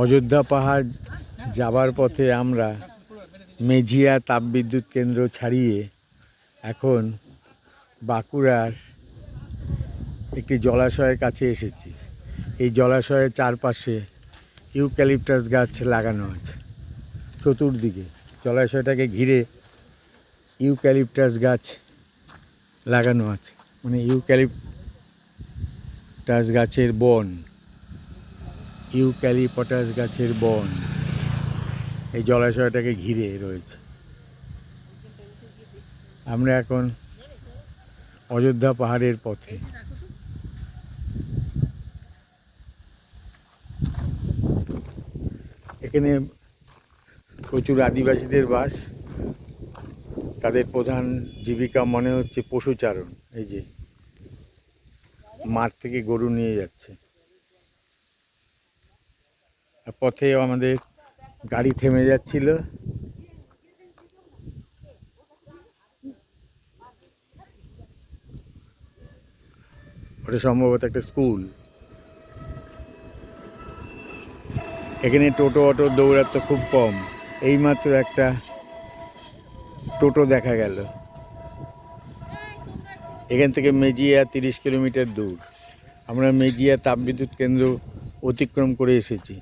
অযোধ্যা পাহাড় যাবার পথে আমরা মেঝিয়া তাপবিদ্যুৎ কেন্দ্র ছাড়িয়ে এখন বাঁকুড়ার একটি জলাশয়ের কাছে এসেছি। এই জলাশয়ের চারপাশে ইউক্যালিপটাস গাছ লাগানো আছে। চতুর্দিকে জলাশয়টাকে ঘিরে ইউক্যালিপটাস গাছ লাগানো আছে। মানে ইউক্যালিপটাস গাছের বন। ইউক্যালিপটাস গাছের বন। এই জলাশয়টাকে ঘিরে রয়েছে। আমরা এখন অযোধ্যা পাহাড়ের পথে। এখানে প্রচুর আদিবাসীদের বাস। তাদের প্রধান জীবিকা মনে হচ্ছে পশুচারণ। এই যে মাঠ থেকে গরু নিয়ে যাচ্ছে। পথেও আমাদের গাড়ি থেমে যাচ্ছিল। ওটা সম্ভবত একটা স্কুল। এখানে টোটো, অটো দৌড়াতো খুব কম। এইমাত্র একটা টোটো দেখা গেল। এখান থেকে মেজিয়া তিরিশ কিলোমিটার দূর। আমরা মেজিয়া তাপবিদ্যুৎ কেন্দ্র অতিক্রম করে এসেছি।